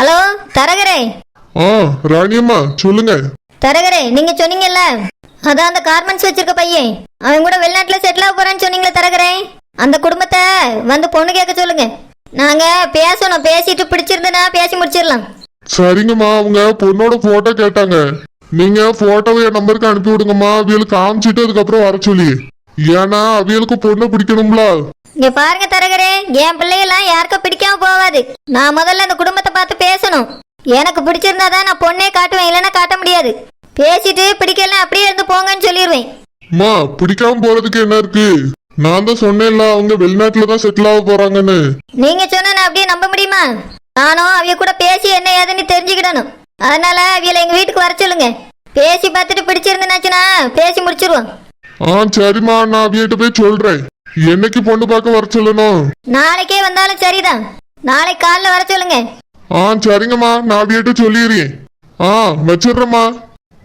Hello தரகரே. ஆ ராணியம்மா சொல்லுங்க. தரகரே நீங்க சொன்னீங்கல்ல? அதான் அந்த கார்மெண்ட்ஸ் வச்சிருக்க பையன். அவன் கூட வெளிநாட்டுல செட்டில் ஆக போறான்னு சொன்னீங்களே தரகரே? அந்த குடும்பத்தை வந்து பொண்ணு கேட்க சொல்லுங்க. நாங்க பேசணும் பேசிட்டு பிடிச்சிருந்தனா பேசி முடிச்சிடலாம். சரிங்கம்மா அவங்க பொண்ணோட போட்டோ கேட்டாங்க. நீங்க போட்டோவை என் நம்பருக்கு அனுப்பி விடுங்கம்மா. அவியலுக்கு காமிச்சிட்டு அதுக்கப்புறம் வர சொல்லி. ஏன்னா அவியலுக்கு பொண்ணு பிடிக்கணும்ல. இங்க பாருங்க தரகரே என் பிள்ளையெல்லாம் யாருக்கும் பிடிக்காம போவாது. நான் முதல்ல அந்த குடும்பத்தை பார்த்து பேசணும். எனக்கு பிடிச்சிருந்தாதான் நான் பொண்ணே காட்டுவேன் இல்லைன்னா காட்ட முடியாது. பேசிட்டு பிடிக்கலாம் அப்படியே இருந்து போங்கன்னு சொல்லிடுவேன் அம்மா பிடிக்காம போறதுக்கு என்ன இருக்கு? நான் தான் சொன்னேன்ல அவங்க வெளிநாட்டுல தான் செட்டில் ஆக போறாங்கன்னு. நீங்க சொன்னா நான் அப்படியே நம்ப முடியுமா? நானும் அவிய கூட பேசி என்ன ஏதுன்னு தெரிஞ்சுக்கிடணும். அதனால அவியல எங்க வீட்டுக்கு வர சொல்லுங்க. பேசி பார்த்துட்டு பிடிச்சிருந்துனாச்சுன்னா பேசி முடிச்சிருவோம். ஆ சரிம்மா நான் அவியிட்ட போய் சொல்றேன். என்னைக்கு பொண்ணு பார்க்க வர சொல்லணும் நாளைக்கே வந்தாலும் சரிதான். நாளைக்கு காலைல வர சொல்லுங்க. ஆ சரிங்கம்மா. நான் அவியிட்ட சொல்லிடுறேன். ஆ வச்சிடுறேம்மா.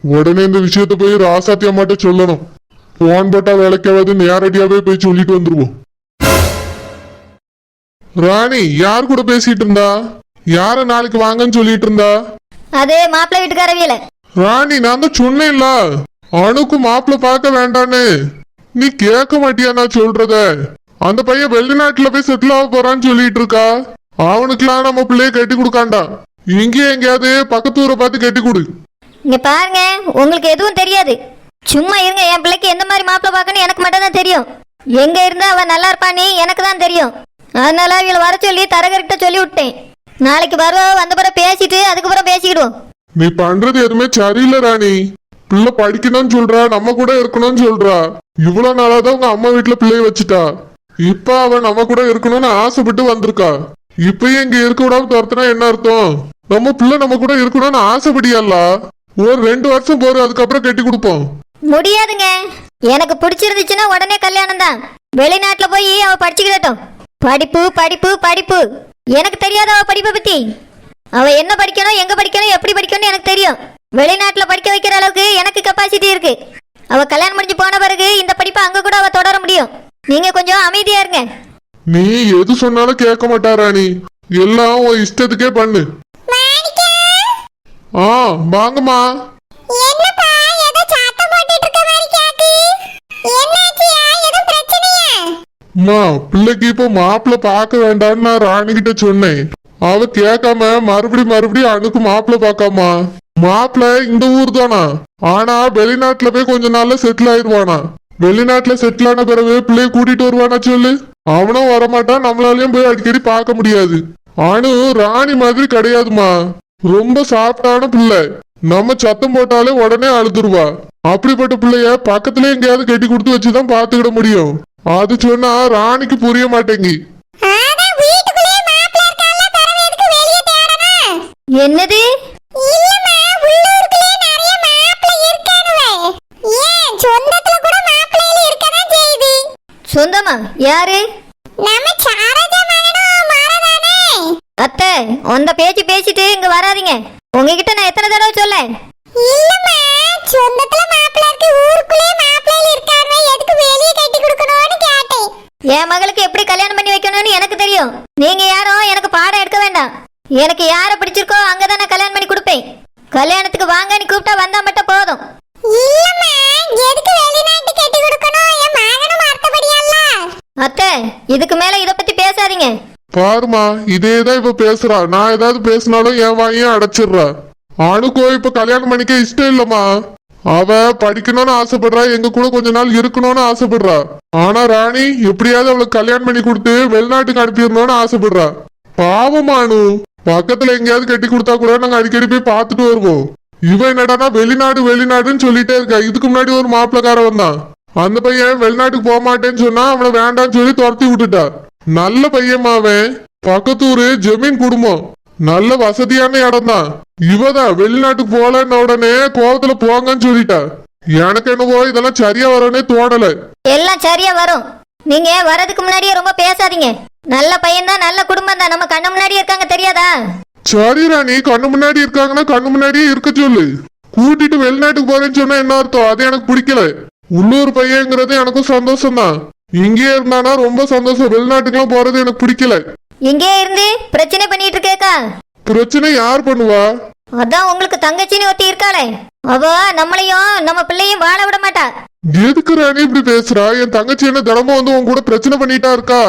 உடனே இந்த விஷயத்த போய் ராசாத்தி அம்மாட்ட சொல்லணும். போன் போட்டா வேலைக்காவது நேரடியாவே போய் சொல்லிட்டு வந்துருவோம். ராணி யார் கூட பேசிட்டு இருந்தா? யார நாளைக்கு வாங்கன்னு சொல்லிட்டு இருந்தா? அது மாப்பிள்ளை வீட்டுக்கார அவியல ராணி நான் தான் சொன்னேன்ல. அணுக்கு மாப்பிள்ள பார்க்க வேண்டான்னு. நீ கேட்க மாட்டியா நான் சொல்றத? அந்த பையன் வெளிநாட்டுல போய் செட்டில் ஆக போறான்னு சொல்லிட்டு இருக்கா? அவனுக்குலாம் நம்ம பிள்ளைய கட்டி கொடுக்காண்டா? இங்கேயே எங்கேயாவது பக்கத்து ஊரை பார்த்து கட்டி கொடு. இங்க பாருங்க உங்களுக்கு எதுவும் தெரியாது. சும்மா இருங்க என் பிள்ளைக்கு எந்த மாதிரி மாப்பிள்ளை பார்க்கணும் எனக்கு மட்டும் தான் தெரியும். எங்க இருந்தா அவன் நல்லா இருப்பான்னு எனக்கு தான் தெரியும். அதனால இவளை வர சொல்லி தரகர்கிட்ட சொல்லி விட்டேன். நாளைக்கு வருவா வந்த பிறகு பேசிட்டு அதுக்கப்புறம் பேசிக்கிடுவோம். நீ பண்றது எதுவுமே சரியில்லை ராணி. பிள்ளை படிக்கணும்னு சொல்றா நம்ம கூட இருக்கணும்னு சொல்றா. இவ்வளவு நாளாதான் உங்க அம்மா வீட்டுல பிள்ளைய வச்சுட்டா. இப்ப அவன் நம்ம கூட இருக்கணும்னு ஆசைப்பட்டு வந்திருக்கா. இப்பயும் இங்க இருக்க விடாம துரத்துனா என்ன அர்த்தம்? நம்ம பிள்ளை நம்ம கூட இருக்கணும்னு ஆசைப்படியல்ல ஒரு ரெண்டு வருஷம் போற அதுக்கப்புறம் கட்டி கொடுப்போம். முடியாதுங்க. எனக்கு பிடிச்சிருந்துச்சுன்னா உடனே கல்யாணம் தான். வெளிநாட்டுல போய் அவ படிச்சுக்கிடட்டும் படிப்பு படிப்பு படிப்பு. எனக்கு தெரியாத அவ படிப்பை பத்தி. அவ என்ன படிக்கணும் எங்க படிக்கணும் எப்படி படிக்கணும்னு எனக்கு தெரியும். வெளிநாட்டுல படிக்க வைக்கிற அளவுக்கு எனக்கு கெப்பாசிட்டி இருக்கு. அவ கல்யாணம் முடிஞ்சு போன பிறகு இந்த படிப்பை அங்க கூட அவ தொடர முடியும். நீங்க கொஞ்சம் அமைதியா இருங்க. நீ எது சொன்னாலும் கேட்க மாட்டா ராணி. எல்லாம் உன் இஷ்டத்துக்கே பண்ணு. ஆ வாங்கம்மா. அம்மா பிள்ளைக்கு இப்போ மாப்பிள்ளை பார்க்க வேண்டாம்னு நான் ராணி கிட்ட சொன்னேன். அவ கேட்காம மறுபடி மறுபடியும் அணுக்கு மாப்பிள்ளை பார்க்காமா? மாப்பிள்ளை இந்த ஊர் தானா? ஆனா வெளிநாட்டுல போய் கொஞ்ச நாள்ல செட்டில் ஆயிருவானா? வெளிநாட்டுல செட்டில் ஆன பிறகு பிள்ளைய கூட்டிட்டு வருவானா சொல்லு? அவனும் வரமாட்டான் நம்மளாலயும் போய் அடிக்கடி பார்க்க முடியாது. அணு ராணி மாதிரி கிடையாதுமா. ரொம்ப சாஃப்டான பிள்ளை. நம்ம சத்தம் போட்டாலே உடனே அழுதுருவா. அப்படிப்பட்ட பிள்ளைய பக்கத்துல எங்கேயாவது கட்டி கொடுத்து வச்சுதான் பாத்துக்கிட முடியும். அது சொன்னா ராணிக்கு புரிய மாட்டேங்கி. அதான் வீட்டுக்குள்ளே மாப்பிள்ளை இருக்கான்ல பிறகு எதுக்கு வெளிய தேடணும் என்னது இல்லம்மா உள்ளூருக்குள்ளே நிறைய மாப்பிள்ளை இருக்கானுவே ஏன் சொந்தத்துல கூட மாப்பிள்ளையில இருக்கதான் செய்யுது சொந்தமா? யாரு? நம்ம சாரஜா மகனும் மாறதானே அத்தை அந்த பேச்சு பேசிட்டு இங்க வராதீங்க. உங்ககிட்ட நான் எத்தனை தடவை சொல்ல இல்லம்மா சொந்தத்துல மாப்பிள்ளை இருக்கு ஊருக்குள்ளே மாப்பிள்ளையில இருக்கானுவே எதுக்கு வெளிய கட்டி கொடுக்கணும்னு கேட்டேன். என் மகளுக்கு எப்படி கல்யாணம் பண்ணி வைக்கணும்னு எனக்கு தெரியும். நீங்க யாரும் எனக்கு பாடம் எடுக்க வேண்டாம். எனக்கு யாரை பிடிச்சிருக்கோ அங்கதான் நான் கல்யாணம் பண்ணி கொடுப்பேன். கல்யாணத்துக்கு வாங்கன்னு கூப்பிட்டா வந்தா மட்டும் போதும். இல்லம்மா எதுக்கு வெளிநாட்டு கட்டி கொடுக்கணும் என் மகனும் மறுத்தபடியல்ல அத்தை இதுக்கு மேல இத பத்தி பேசாதீங்க. பாருமா இதேதான் இப்ப பேசுறா. நான் ஏதாவது பேசினாலும் என் வாயும் அடைச்சிடுறா. அனுக்கோ இப்ப கல்யாணம் பண்ணிக்க இஷ்டம் இல்லம்மா. அவ படிக்கணும்னு ஆசைப்படுறா எங்க கூட கொஞ்ச நாள் இருக்கணும்னு ஆசைப்படுறா. ஆனா ராணி எப்படியாவது அவளுக்கு கல்யாணம் பண்ணி கொடுத்து வெளிநாட்டுக்கு அனுப்பிடணும்னு ஆசைப்படுறா. பாவமானு பக்கத்துல எங்கேயாவது கட்டி கொடுத்தா கூட நாங்க அடிக்கடி போய் பார்த்துட்டு வருவோம். இவன் என்னடானா வெளிநாடு வெளிநாடுன்னு சொல்லிட்டே இருக்கா. இதுக்கு முன்னாடி ஒரு மாப்பிள்ளக்காரன் வந்தான். அந்த பையன் வெளிநாட்டுக்கு போக மாட்டேன்னு சொன்னா அவனை வேண்டாம்னு சொல்லி துரத்தி விட்டுட்டா. நல்ல பையன்மா அவன். பக்கத்தூரு ஜமீன் குடும்பம். நல்ல வசதியான இடம் தான் இவதான் வெளிநாட்டுக்கு போகலன்ன உடனே கோவத்துல போங்கன்னு சொல்லிட்டா. எனக்கு என்னவோ இதெல்லாம் சரியா வரனே தோணல. எல்லாம் சரியா வரும். நீங்க வரதுக்கு முன்னாடியே ரொம்ப பேசாதீங்க. நல்ல பையன் தான் நல்ல குடும்பம் தான் நம்ம கண்ணு முன்னாடி இருக்காங்க தெரியாதா? சரி ராணி கண்ணு முன்னாடி இருக்காங்கன்னா கண்ணு முன்னாடியே இருக்க சொல்லு. கூட்டிட்டு வெளிநாட்டுக்கு போறேன்னு சொன்னா என்ன அர்த்தம்? அது எனக்கு பிடிக்கல. உள்ளூர் பையங்கிறது எனக்கும் சந்தோஷம் தான் இங்கேயே இருந்தானா ரொம்ப சந்தோஷம். வெளிநாட்டுக்குலாம் போறது எனக்கு பிடிக்கல. இங்கே இருந்து பிரச்சனை பண்ணிட்டு இருக்கேக்கா. பிரச்சனை யார் பண்ணுவா? அதான் உங்களுக்கு தங்கச்சின்னு ஒருத்தி இருக்காளே. அவ நம்மளையும் நம்ம பிள்ளையும் வாழ விட மாட்டா. எதுக்கு ராணி இப்படி பேசுறா? என் தங்கச்சி என்ன தினமும் வந்து உன் கூட பிரச்சனை பண்ணிட்டா இருக்கா?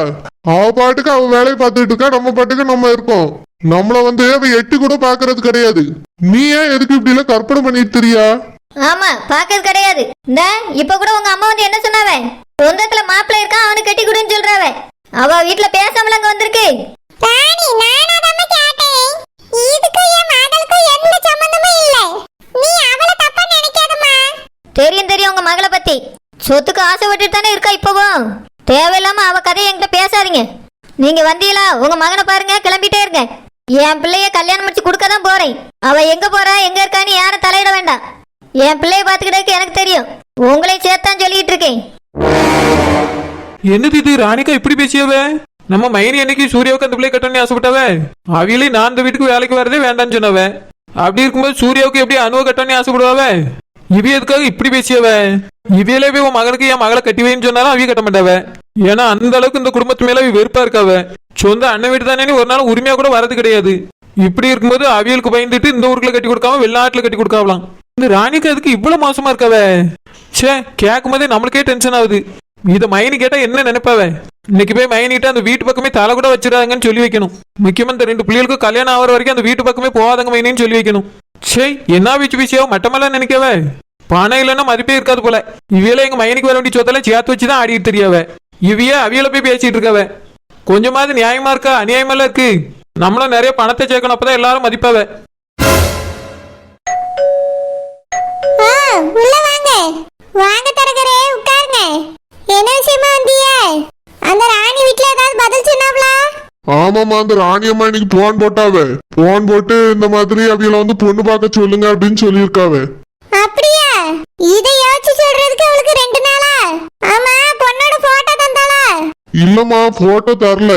அவ பாட்டுக்கு அவ வேலையை பார்த்துட்டு இருக்கா. நம்ம பாட்டுக்கு நம்ம இருக்கோம். நம்மள வந்து அவ எட்டி கூட பாக்குறது கிடையாது. நீ ஏன் எதுக்கு இப்படி எல்லாம் கற்பனை பண்ணிட்டு தெரியா? ஆமா பாக்கிறது கிடையாது. இந்த இப்ப கூட உங்க அம்மா வந்து என்ன சொன்னாவ? சொந்தத்துல மாப்பிள்ளை இருக்கான் அவனுக்கு கட்டி கொடுன்னு சொல்றாவ? அவ வீட்டுல பேசாமல அங்க வந்திருக்கு. தெரியும் தெரியும் உங்க மகளை பத்தி. சொத்துக்கு ஆசைப்பட்டுட்டு தானே இருக்கா இப்பவும் தேவையில்லாம அவ கதையை என்கிட்ட பேசாதீங்க. நீங்க வந்தீங்களா? உங்க மகனை பாருங்க கிளம்பிட்டே இருங்க. என் பிள்ளைய கல்யாணம் முடிச்சு கொடுக்க தான் போறேன். அவ எங்க போறா எங்க இருக்கான்னு யாரும் தலையிட வேண்டாம். என் பிள்ளைய பாத்துக்கிட்டதுக்கு எனக்கு தெரியும். உங்களையும் சேர்த்தான் சொல்லிட்டு இருக்கேன் என்னது இது? ராணிகா இப்படி பேசியவ? நம்ம மைனி அன்னைக்கு சூர்யாவுக்கு அந்த பிள்ளை கட்டணும்னு ஆசைப்பட்டவ? அவையிலே நான் அந்த வீட்டுக்கு வேலைக்கு வரதே வேண்டாம்னு சொன்னவ. அப்படி இருக்கும்போது சூர்யாவுக்கு எப்படி அனுவ கட்டணும்னு ஆசைப்படுவாவ? இவ எதுக்காக இப்படி பேசியவ? இவையிலே போய் உன் மகனுக்கு என் மகளை கட்டி வைன்னு சொன்னாலும் அவிய கட்ட மாட்டாவ. ஏன்னா அந்த அளவுக்கு இந்த குடும்பத்து மேல அவ வெறுப்பா இருக்காவ. சொந்த அண்ணன் வீடு தானே ஒரு நாள் உரிமையா கூட வரது கிடையாது. இப்படி இருக்கும்போது அவியலுக்கு பயந்துட்டு இந்த ஊருக்குள்ள கட்டி கொடுக்காம வெளிநாட்டுல கட்டி கொடுக்காவலாம். இந்த ராணிக்கு அதுக்கு இவ்வளவு மோசமா இருக்காவ? ச்சே கேட்கும் போதே நம்மளுக்கே டென்ஷன் ஆகுது. இதை மைனி கேட்டா என்ன நினைப்பாவ? இன்னைக்கு போய் மைனிட்ட அந்த வீட்டு பக்கமே தலை கூட வச்சிடாங்கன்னு சொல்லி வைக்கணும். முக்கியமா இந்த ரெண்டு பிள்ளைகளுக்கு கல்யாணம் ஆகிற வரைக்கும் அந்த வீட்டு பக்கமே போகாதங்க மைனின்னு சொல்லி வைக்கணும். சே என்ன வீச்சு வீசியாவோ மட்டமெல்லாம் நினைக்கவ? பணம் இல்லைன்னா மதிப்பே இருக்காது போல. இவையில எங்க மைனிக்கு வர வேண்டிய சொத்தெல்லாம் சேர்த்து வச்சுதான் ஆடிட்டு தெரியாவ. இவையே அவியல போய் பேசிட்டு இருக்கவ. கொஞ்சமாவது நியாயமா இருக்கா? அநியாயமெல்லாம் இருக்கு. நம்மளும் நிறைய பணத்தை சேர்க்கணும் அப்பதான் எல்லாரும் மதிப்பாவே. உள்ள வாங்க. வாங்க தரகரே உட்காருங்க. என்ன விஷயமா வந்தீங்க? அந்த ராணி வீட்ல ஏதாவது பதில் சொன்னாங்களா ஆமாமா அந்த ராணியம்மா இன்னைக்கு போன் போட்டாவ. போன் போட்டு இந்த மாதிரி அவியல வந்து பொண்ணு பார்க்க சொல்லுங்க அப்படின்னு சொல்லியிருக்காவ. அப்படியா? இதை யோசிச்சு சொல்றதுக்கு அவளுக்கு ரெண்டு நாளா? ஆமா பொண்ணோட போட்டோ தந்தாளா? இல்லம்மா போட்டோ தரல.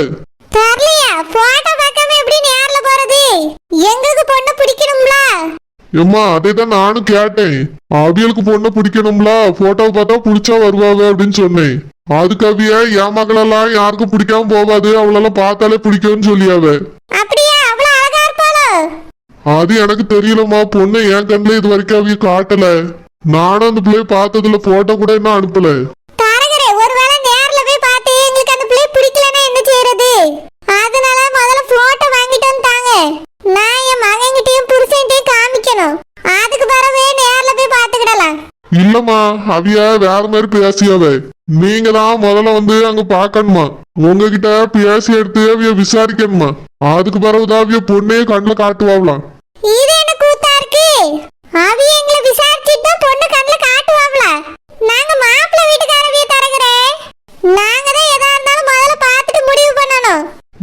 தரலையா? போட்டோ பார்க்காம எப்படி நேர்ல போறது? எங்களுக்கு பொண்ணு பிடிக்கணும்ல? ஏம்மா அதை தான் நானும் கேட்டேன். அவியலுக்கு பொண்ணை பிடிக்கணும்ல போட்டோவை பார்த்தா பிடிச்சா வருவாவ அப்படின்னு சொன்னேன். அதுக்கு அவிய என் மகளெல்லாம் யாருக்கும் பிடிக்காம போவாது அவளெல்லாம் பார்த்தாலே பிடிக்கும்னு சொல்லியாவ. அது எனக்கு தெரியலம்மா பொண்ணு என் கண்ணுல இது வரைக்கும் அவிய காட்டல. நானும் அந்த பிள்ளைய பார்த்ததுல போட்டோ கூட இன்னும் அனுப்பல தரகரே ஒருவேளை நேர்ல போய் பார்த்து எங்களுக்கு அந்த பிள்ளை பிடிக்கலன்னா என்ன செய்யறது அதனால முதல்ல போட்டோ வாங்கிட்டு வந்துட்டாங்க நான் என் மகன்கிட்டயும் காமிக்கணும் அதுக்கு பிறகு நேர்ல போய் பார்த்துக்கிடலாம். இல்லம்மா அவிய வேற மாதிரி பேசியாவ நீங்க தான் முதல்ல வந்து அங்க பாக்கணுமா உங்ககிட்ட பேசி எடுத்து அவிய விசாரிக்கணுமா? அதுக்கு பிறகுதான் அவிய பொண்ணே கண்ணுல காட்டுவாங்களாம் இது என்ன கூத்தா இருக்கு? அவி எங்களை விசாரிச்சுட்டு தான் பொண்ணு கண்ணுல காட்டுவாங்கள நாங்க மாப்பிள்ளை வீட்டுக்காரவிய தரகரே நாங்க தான் எதா இருந்தாலும் முதல்ல பார்த்துட்டு முடிவு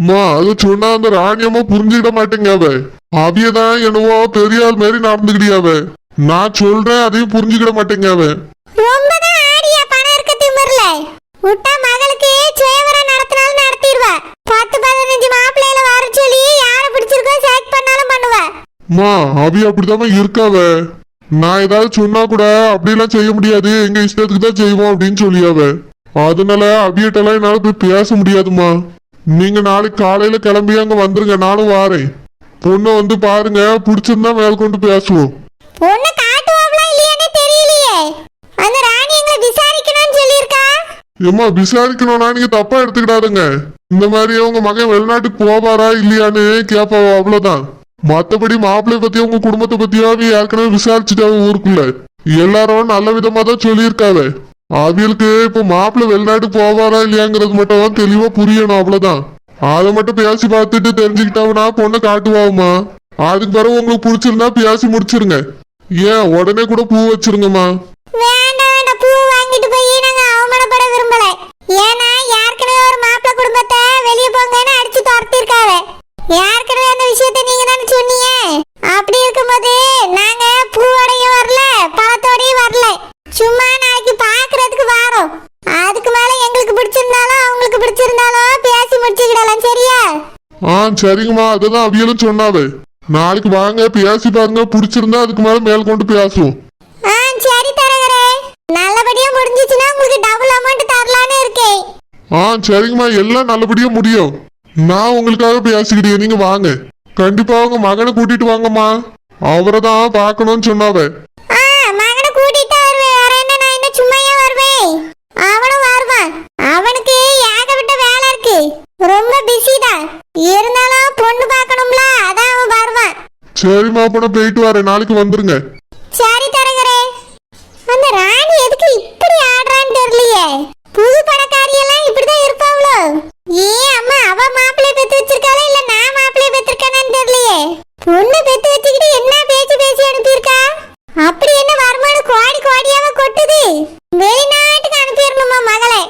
அம்மா அது சொன்னா அந்த ராணியம்மா புரிஞ்சுக்கிட மாட்டேங்க அவ. அவியதான் என்னவோ பெரிய ஆள் மாதிரி நடந்துக்கிட்டியாவ நான் சொல்றேன் அதையும் புரிஞ்சுக்கிட மாட்டேங்க அவ. ரொம்ப தான் ஆடியா பணம் இருக்க திமிர்ல. விட்டா மகளுக்கு சுயவரம் நடத்தினாலும் நடத்திடுவா. பத்து பதினஞ்சு மாப்பிள்ளையில வர சொல்லி யாரை பிடிச்சிருக்கோ செலக்ட் பண்ணாலும் பண்ணுவா. அம்மா அவிய அப்படிதான் இருக்காவ நான் ஏதாவது சொன்னா கூட அப்படிலாம் செய்ய முடியாது. எங்க இஷ்டத்துக்கு தான் செய்வோம் அப்படின்னு சொல்லியாவ அதனால அவியட்டெல்லாம் என்னால போய் பேச முடியாதும்மா. நீங்க நாளைக்கு காலையில கிளம்பி அங்க வந்துருங்க நானும் வாரேன். பொண்ணை வந்து பாருங்க பிடிச்சிருந்தா மேல் கொண்டு பேசுவோம் பொண்ணு காட்டுவாங்களா இல்லையானே தெரியலையே. அந்த ராணி எங்களை விசாரிக்கணும்னு சொல்லியிருக்கா? ஏம்மா விசாரிக்கணும்னா நீங்க தப்பா எடுத்துக்கிடாதுங்க. இந்த மாதிரி உங்க மகன் வெளிநாட்டுக்கு போவாரா இல்லையான்னு கேப்பா அவ்வளவுதான். மத்தபடி மாப்பிள்ளை பத்தியும் உங்க குடும்பத்தை பத்தியும் அவ ஏற்கனவே விசாரிச்சுட்டாவ ஊருக்குள்ள. எல்லாரும் நல்ல விதமா தான் சொல்லியிருக்காவ. அவியலுக்கு இப்ப மாப்பிள்ளை வெளிநாட்டுக்கு போவாரா இல்லையாங்கிறது மட்டும் தான் தெளிவா புரியணும் அவ்வளவுதான். அதை மட்டும் பேசி பார்த்துட்டு தெரிஞ்சுக்கிட்டாவனா பொண்ணை காட்டுவாவுமா? அதுக்கு பிறகு உங்களுக்கு பிடிச்சிருந்தா பேசி முடிச்சிருங்க. ஏன் உடனே கூட பூ வச்சிருங்கம்மா. சரிங்கம்மா அதுதான் அவியலும் சொன்னாவே. நாளைக்கு வாங்க பேசி பாருங்க பிடிச்சிருந்தா அதுக்கு மேல மேல் கொண்டு பேசுவோம் ஆ சரி தரகரே. நல்லபடியா முடிஞ்சிச்சுன்னா உங்களுக்கு டபுள் அமௌண்ட் தரலான்னு இருக்கேன். ஆ சரிங்கம்மா எல்லாம் நல்லபடியா முடியும். நான் உங்களுக்காக பேசிக்கிட்டேன் நீங்க வாங்க. கண்டிப்பா உங்க மகனை கூட்டிட்டு வாங்கம்மா. அவரை தான் பார்க்கணும்னு சொன்னாவ ஆ மகனை கூட்டிட்டு வருவேன் வேற என்ன நான் என்ன சும்மையா வருவேன் அவனும் வருவான் அவனுக்கு ஏகப்பட்ட வேலை இருக்கு ரொம்ப பிஸி தான் இருந்தாலும் பொண்ணு பார்க்கணும்ல அதான் அவன் வருவான். சரிம்மா அப்ப நான் போயிட்டு வரேன். நாளைக்கு வந்துருங்க. சரி தரகரே. அந்த ராணி எதுக்கு இப்படி ஆடுறான்னு தெரியலையே. புது பணக்காரி எல்லாம் இப்படிதான் இருப்பாங்களோ ஏ அம்மா அவ மாப்பிள்ளை பெத்து வச்சிருக்காளா இல்ல நான் மாப்பிள்ளை பெத்திருக்கானு தெரியலையே. பொண்ணு பெத்து வச்சுக்கிட்டு என்ன பேச்சு பேசி அனுப்பியிருக்கா? அப்படி என்ன வருமானம் கோடி கோடியாவ கொட்டுது? வெளிநாட்டுக்கு அனுப்பிடணுமா மகளே?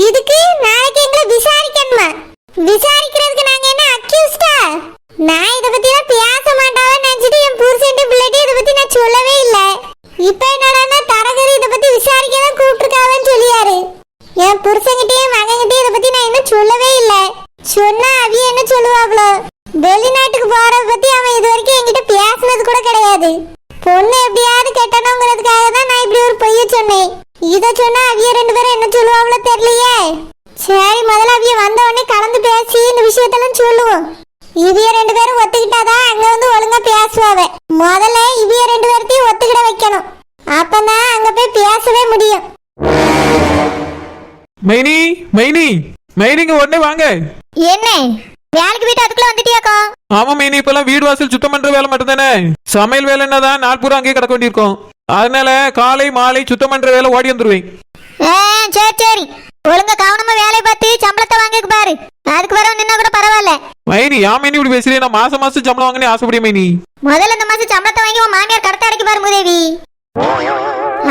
இதுக்கு நாளைக்கு எங்களை விசாரிக்கணுமா விசாரிக்கிறதுக்கு நாங்க என்ன அக்யூஸ்டா நான் இத பத்தி எல்லாம் பேச மாட்டாவே நினைச்சிட்டு என் புருஷன் பிள்ளைட்டு இத பத்தி நான் சொல்லவே இல்ல இப்ப என்னடான்னா தரகர் இத பத்தி விசாரிக்க தான் கூப்பிட்டுருக்காவன்னு சொல்லியாரு என் புருஷன்கிட்டயும் மகன்கிட்டயும் இத பத்தி நான் இன்னும் சொல்லவே இல்ல சொன்னா அவிய என்ன சொல்லுவாங்களோ வெளிநாட்டுக்கு போறத பத்தி அவன் இது வரைக்கும் என்கிட்ட பேசினது கூட கிடையாது பொண்ணு எப்படியாவது கெட்டணுங்கிறதுக்காக தான் நான் இப்படி ஒரு பொய்ய சொன்னேன் இத சொன்னா அவிய ரெண்டு பேரும் என்ன சொல்லுவாங்களோ தெரியலையே சரி முதல்ல அவிய வந்த உடனே கலந்து பேசி இந்த விஷயத்தெல்லாம் சொல்லுவோம் இவிய ரெண்டு பேரும் ஒத்துக்கிட்டாதான் அங்க வந்து ஒழுங்கா பேசுவாவ முதல்ல இவிய ரெண்டு பேர்த்தையும் ஒத்துக்கிட வைக்கணும் அப்பதான் அங்க போய் பேசவே முடியும் மைனி மைனி மைனிங்க உடனே வாங்க என்ன? வேலைக்கு போயிட்டு அதுக்குள்ள வந்துட்டியாக்கா? ஆமா மைனி இப்பெல்லாம் வீடு வாசல் சுத்தம் பண்ற வேலை மட்டும் தானே சமையல் வேலை என்னதான்? நாள் பூரா அங்கேயே கிடக்க வேண்டியிருக்கும். அதனால காலை மாலை சுத்தம் பண்ற வேலை ஓடி வந்துருவேன். சரி சரி. ஒழுங்கா கவனமா வேலையை பார்த்து சம்பளத்தை வாங்கிக்க பாரு. அதுக்கு வர நின்னா கூட பரவாயில்ல. மைனி யா மைனி இப்படி பேசுறேன் நான் மாசம் மாசம் சம்பளம் வாங்கினே ஆசைப்படிய மைனி. முதல்ல இந்த மாசம் சம்பளத்தை வாங்கி உன் மாமியார் கடத்த அடைக்க பாரு முதேவி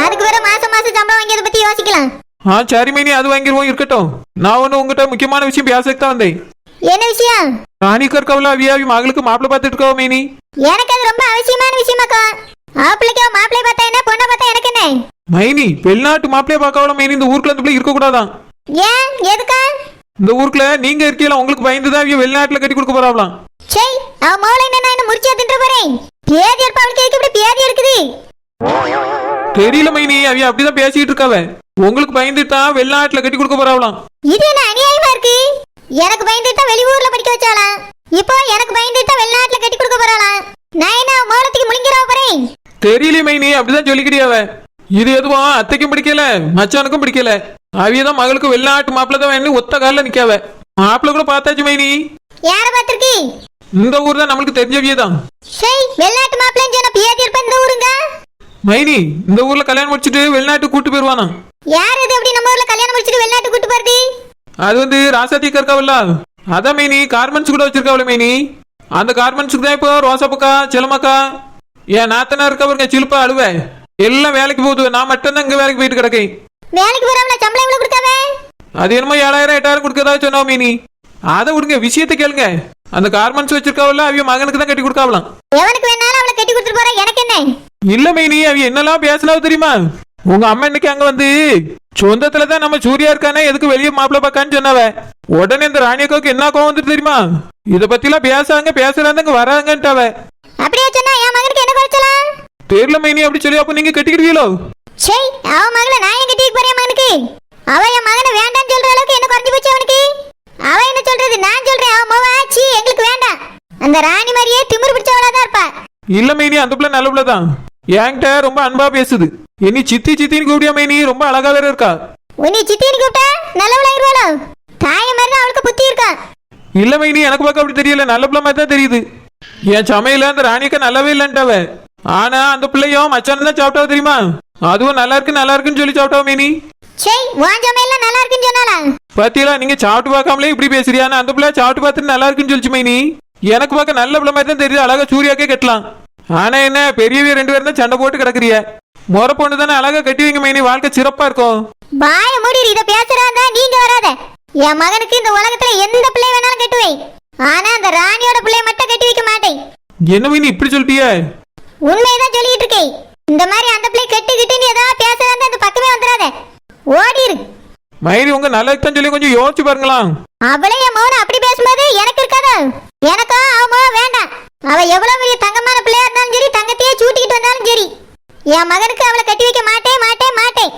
அதுக்கு வேற மாசம் மாசம் சம்பளம் வாங்கியதை பத்தி யோசிக்கலாம். ஆ சரி மைனி அது வாங்கிடுவோம் இருக்கட்டும். நான் ஒன்று உங்ககிட்ட முக்கியமான விஷயம் பேசக்கு தான் வந்தேன். என்ன விஷயம்? ராணிக்கர் கவலை அவியாவி மகளுக்கு மாப்பிள்ளை பார்த்துட்டு இருக்கோம் மைனி. எனக்கு அது ரொம்ப அவசியமான விஷயமாக்கா ஆப்பிளைக்கு மாப்பிள்ளை பார்த்தா என்ன பொண்ணை பார்த்தா எனக்கு என்ன? மைனி வெளிநாட்டு மாப்பிள்ளைய பார்க்கவள மைனி இந்த ஊருக்குள்ள அந்த பிள்ளை இருக்கக்கூடாதான். ஏன்? எதுக்கா? இந்த ஊருக்குள்ள நீங்க இருக்கீங்களா? உங்களுக்கு பயந்து தான் அவிய வெளிநாட்டுல கட்டி கொடுக்க போறாங்களாம் சே அவ மோளை என்ன என்ன முடிச்சா தின்ற போறேன்? பேதி இருப்பா அவளுக்கு இப்படி பேதி இருக்குது தெரியல மைனி அவிய அப்படிதான் பேசிட்டு இருக்காவ. உங்களுக்கு பயந்துட்டு வெளிநாட்டுல கட்டி கொடுக்க போறாங்களாம் இது என்ன அநியாயமா இருக்கு? எனக்கு பயந்துட்டு வெளியூர்ல படிக்க வச்சாலாம் இப்போ எனக்கு பயந்துட்டு வெளிநாட்டுல கட்டி கொடுக்க போறாளாம். நான் என்ன மோளத்துக்கு முழுங்கிறவ போறேன்? தெரியல மைனி அப்படிதான் சொல்லிக்கிட்டியாவ இது எதுவும் அத்தைக்கும் பிடிக்கல மச்சானுக்கும் பிடிக்கல. அவிய தான் மகளுக்கு வெளிநாட்டு மாப்பிள்ளை தான் வேணும் ஒத்த காலில் நிக்காவ. மாப்பிள்ளை கூட பார்த்தாச்சு மைனி. யார பாத்திருக்கி இந்த ஊர் தான் நம்மளுக்கு தெரிஞ்சவிய தான் ஷேய் வெளிநாட்டு மாப்பிள்ளைன்னு சொன்ன பேதி இருப்ப இந்த ஊருங்க? மைனி இந்த ஊர்ல கல்யாணம் முடிச்சிட்டு வெளிநாட்டுக்கு கூட்டு போயிருவானா? யார் இது அப்படி நம்ம ஊர்ல கல்யாணம் முடிச்சிட்டு வெளிநாட்டு கூட்டு போறது? அது வந்து ராசாத்தி இருக்காவல்ல. அதான் மைனி கார்மெண்ட்ஸ் கூட வச்சிருக்காவல மைனி. அந்த கார்மெண்ட்ஸுக்கு தான் இப்போ ரோசாப்பக்கா செலமக்கா என் நாத்தனா இருக்க பாருங்க சிலுப்பா அழுவே. எல்லாம் வேலைக்கு போகுது. நான் மட்டும்தான் இங்க வேலைக்கு போயிட்டு கிடக்கேன். வேலைக்கு போறவங்கள சம்பளம் எவ்வளவு கொடுத்தாவே அது என்னமோ ஏழாயிரம் எட்டாயிரம் கொடுக்கறதா சொன்னா மீனி. அதை விடுங்க விஷயத்தை கேளுங்க. அந்த கார்மெண்ட்ஸ் வச்சிருக்காவல்ல அவிய மகனுக்கு தான் கட்டி கொடுக்காவலாம். எவனுக்கு வேணாலும் அவளை கட்டி கொடுத்துட்டு போறா? எனக்கு என்ன? இல்ல மைனி அவிய என்னெல்லாம் பேசலாவோ தெரியுமா? உங்க அம்மா இன்னைக்கு அங்க வந்து சொந்தத்துல தான் நம்ம சூர்யா இருக்கானே எதுக்கு வெளியே மாப்பிள்ள பார்க்கான்னு சொன்னாவ? உடனே இந்த ராணியக்காவுக்கு என்ன கோவம் வந்துட்டு தெரியுமா? இத பத்தி எல்லாம் பேசாங்க பேசுறாங்க வராங்கன்ட்டாவ. அப்படியே சொன்னா என் மகனுக்கு என்ன குறைச்சலாம் தெரியல மைனி அப்படி சொல்லி அப்ப நீங்க கட்டிக்கிடுவீங்களோ? ஷேய் அவ மகளை நான் என் கட்டிக்கு போறேன் மகனுக்கு? அவ என் மகனை வேண்டாம்னு சொல்ற அளவுக்கு என்ன குறைஞ்சு போச்சு அவனுக்கு? அவ என்ன சொல்றது? நான் சொல்றேன். அவன் மவ. ஆச்சி எங்களுக்கு வேண்டாம். அந்த ராணி மாதிரியே திமிரு பிடிச்சவளா தான் இருப்பா. இல்ல மைனி அந்த பிள்ளை நல்ல பிள்ளை தான். என்கிட்ட ரொம்ப அன்பா பேசுது. இனி சித்தி சித்தின்னு கூப்பிடியா மைனி? ரொம்ப அழகா வேற இருக்கா. உன்னை சித்தின்னு கூப்பிட்டா நல்லவளாயிருவாளோ தாய மாதிரி அவளுக்கு புத்தி இருக்கா? இல்ல மைனி எனக்கு பார்க்க அப்படி தெரியல. நல்ல பிள்ளை மாதிரி தான் தெரியுது. என் சமையல அந்த ராணிக்கா நல்லாவே இல்லைன்ட்டாவ ஆனா அந்த பிள்ளையும் மச்சான் தான் சாப்பிட்டாவ தெரியுமா? அதுவும் நல்லா இருக்கு நல்லா இருக்குன்னு சொல்லி சாப்பிட்டாவ மைனி. ஷேய் உன் சமையல்லாம் நல்லா இருக்குன்னு சொன்னாலா பாத்தீங்களா நீங்க சாப்பிட்டு பார்க்காமலே இப்படி பேசுறியான்னு அந்த பிள்ளை சாப்பிட்டு பார்த்துட்டு நல்லா இருக்குன்னு சொல்லிச்சு மைனி. எனக்கு பார்க்க நல்ல பிள்ளை மாதிரி தான் தெரியுது அழகா சூர்யாக்கே கட்டலாம். ஆனா என்ன பெரியவே ரெண்டு பேரும் தான் சண்டை போட்டு கிடக்குறிய முறை பொண்ணு தானே அழகா கட்டி வைங்க மைனி வாழ்க்கை சிறப்பா இருக்கும். பாய மூடி இத பேசுறாந்தா நீங்க வராத. என் மகனுக்கு இந்த உலகத்துல எந்த பிள்ளை வேணாலும் கட்டுவேன் ஆனா அந்த ராணியோட பிள்ளைய மட்டும் கட்டி வைக்க மாட்டேன். என்ன மைனி இப்படி சொல்லிட்டியே? உண்மையதான் சொல்லிட்டு இருக்கேன். இந்த மாதிரி அந்த பிள்ளை கட்டுக்கிட்டுன்னு ஏதாவது பேசுறாந்தா அந்த பக்கமே வந்துடாத ஓடிரு. மைனி உங்க தான் சொல்லி கொஞ்சம் யோசிச்சு பாருங்களாம் அவளே என் மகனை அப்படி பேசும்போது எனக்கு இருக்காதா? எனக்கும் அவ மகன் வேண்டாம். அவ எவ்வளவு பெரிய தங்கமான பிள்ளையா இருந்தாலும் சரி தங்கத்தையே சூட்டிக்கிட்டு வந்தாலும் சரி. என் மகனுக்கு அவளை கட்டி வைக்க மாட்டேன் மாட்டேன் மாட்டேன்.